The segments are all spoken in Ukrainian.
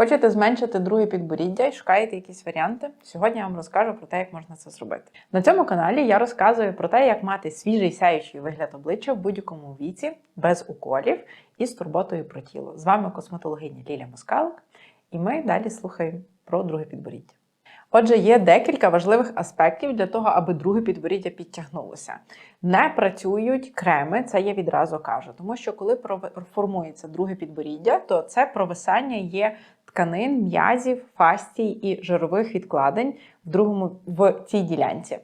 Хочете зменшити друге підборіддя і шукаєте якісь варіанти? Сьогодні я вам розкажу про те, як можна це зробити. На цьому каналі я розказую про те, як мати свіжий сяючий вигляд обличчя в будь-якому віці, без уколів і з турботою про тіло. З вами косметологиня Ліля Москалик, і ми далі слухаємо про друге підборіддя. Отже, є декілька важливих аспектів для того, аби друге підборіддя підтягнулося. Не працюють креми, це я відразу кажу, тому що коли формується друге підборіддя, то це провисання є тканин, м'язів, фастій і жирових відкладень в другому в цій ділянці.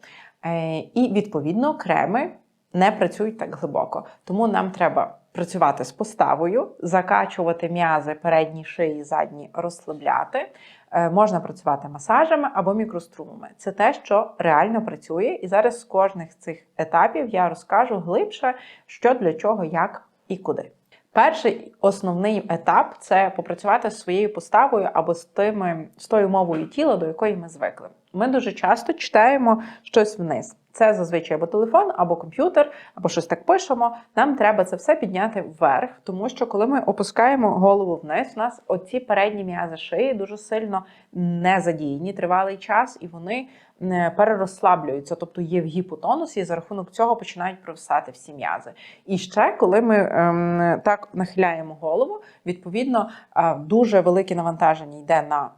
Е, І відповідно креми не працюють так глибоко. Тому нам треба працювати з поставою, закачувати м'язи передні шиї, задні, розслабляти. Е, Можна працювати масажами або мікрострумами. Це те, що реально працює. І зараз з кожних цих етапів я розкажу глибше, що для чого, як і куди. Перший основний етап це попрацювати з своєю поставою або з тими з тою мовою тіла, до якої ми звикли. Ми дуже часто читаємо щось вниз. Це зазвичай або телефон, або комп'ютер, або щось так пишемо. Нам треба це все підняти вверх, тому що коли ми опускаємо голову вниз, у нас оці передні м'язи шиї дуже сильно не задіяні тривалий час, і вони перерозслаблюються, тобто є в гіпотонусі, і за рахунок цього починають провисати всі м'язи. І ще коли ми ем, так нахиляємо голову, відповідно е, дуже велике навантаження йде на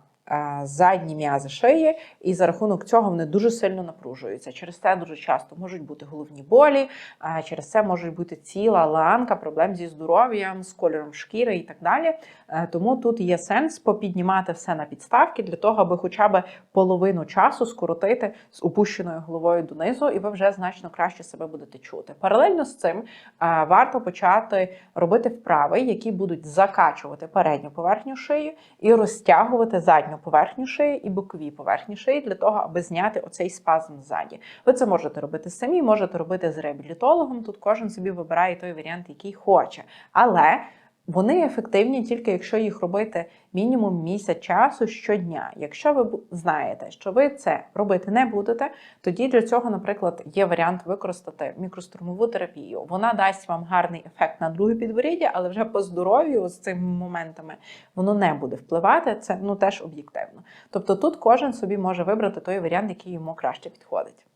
задні м'язи шиї, і за рахунок цього вони дуже сильно напружуються. Через це дуже часто можуть бути головні болі, е, через це може бути ціла ланка проблем зі здоров'ям, з кольором шкіри і так далі. Е, Тому тут є сенс попіднімати все на підставки для того, аби хоча б половину часу скоротити з опущеною головою донизу, і ви вже значно краще себе будете чути. Паралельно з цим е, варто почати робити вправи, які будуть закачувати передню поверхню шиї і розтягувати задню поверхню шиї і бокові поверхні шиї для того, аби зняти оцей спазм ззаді. Ви це можете робити самі, можете робити з реабілітологом. Тут кожен собі вибирає той варіант, який хоче. Але вони ефективні тільки якщо їх робити мінімум місяць часу щодня. Якщо ви знаєте, що ви це робити не будете, тоді для цього, наприклад, є варіант використати мікрострумову терапію. Вона дасть вам гарний ефект на друге підборіддя, але вже по здоров'ю з цими моментами воно не буде впливати. Це ну теж об'єктивно. Тобто тут кожен собі може вибрати той варіант, який йому краще підходить.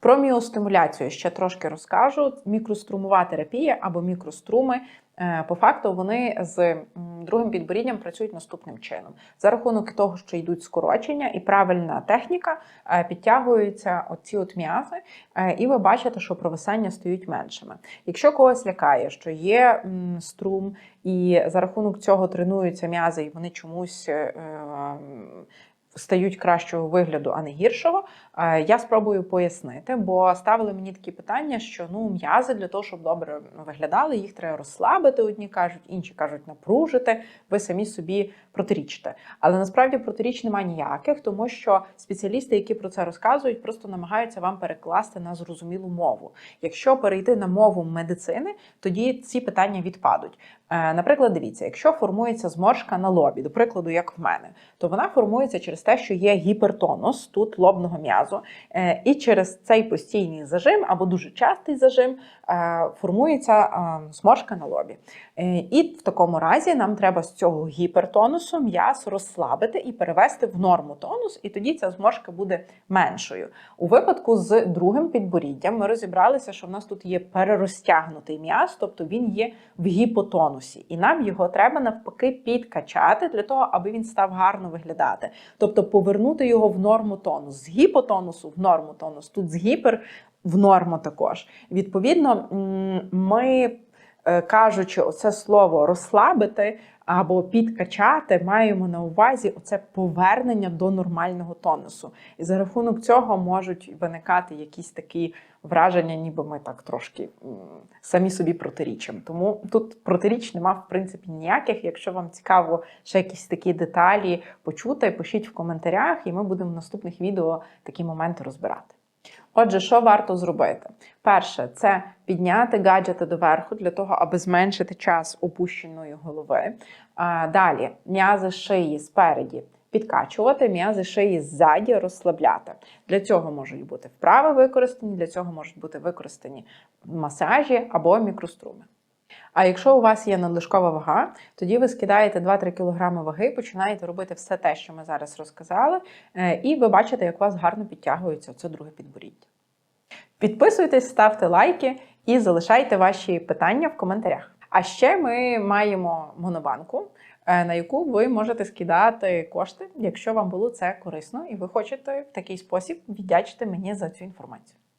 Про міостимуляцію ще трошки розкажу. Мікрострумова терапія або мікроструми. е, По факту вони з другим підборіддям працюють наступним чином. За рахунок того, що йдуть скорочення і правильна техніка, е, підтягуються оці от м'язи, е, і ви бачите, що провисання стають меншими. Якщо когось лякає, що є струм, і за рахунок цього тренуються м'язи, і вони чомусь. Стають кращого вигляду, а не гіршого. Е, Я спробую пояснити, бо ставили мені такі питання, що ну м'язи для того, щоб добре виглядали, їх треба розслабити. Одні кажуть, інші кажуть напружити. Ви самі собі протирічите. Але насправді протиріч немає ніяких, тому що спеціалісти, які про це розказують, просто намагаються вам перекласти на зрозумілу мову. Якщо перейти на мову медицини, тоді ці питання відпадуть. Е, Наприклад, дивіться, якщо формується зморшка на лобі, до прикладу, як в мене, то вона формується через те, що є гіпертонус тут лобного м'язу, Е, і через цей постійний зажим або дуже частий зажим е, формується е, зморшка на лобі. І в такому разі нам треба з цього гіпертонусу м'яз розслабити і перевести в норму тонус, і тоді ця зморшка буде меншою. У випадку з другим підборіддям ми розібралися, що в нас тут є перерозтягнутий м'яз, тобто він є в гіпотонусі, і нам його треба навпаки підкачати для того, аби він став гарно виглядати. Тобто повернути його в норму тонус з гіпотонусу в норму тонус, тут з гіпер в норму також. Відповідно, ми кажучи оце слово розслабити або підкачати, маємо на увазі оце повернення до нормального тонусу. І за рахунок цього можуть виникати якісь такі враження, ніби ми так трошки самі собі протирічимо. Тому тут протиріч нема в принципі ніяких. Якщо вам цікаво ще якісь такі деталі почути, пишіть в коментарях, і ми будемо в наступних відео такі моменти розбирати. Отже, що варто зробити? Перше, це підняти гаджети доверху для того, аби зменшити час опущеної голови. Далі м'язи шиї спереді підкачувати, м'язи шиї ззаді розслабляти. Для цього можуть бути вправи використані, для цього можуть бути використані масажі або мікроструми. А якщо у вас є надлишкова вага, тоді ви скидаєте 2-3 кг ваги, починаєте робити все те, що ми зараз розказали, е, і ви бачите, як у вас гарно підтягується це друге підборіддя. Підписуйтесь, ставте лайки і залишайте ваші питання в коментарях. А ще ми маємо монобанку, е, на яку ви можете скидати кошти, якщо вам було це корисно, і ви хочете в такий спосіб віддячити мені за цю інформацію.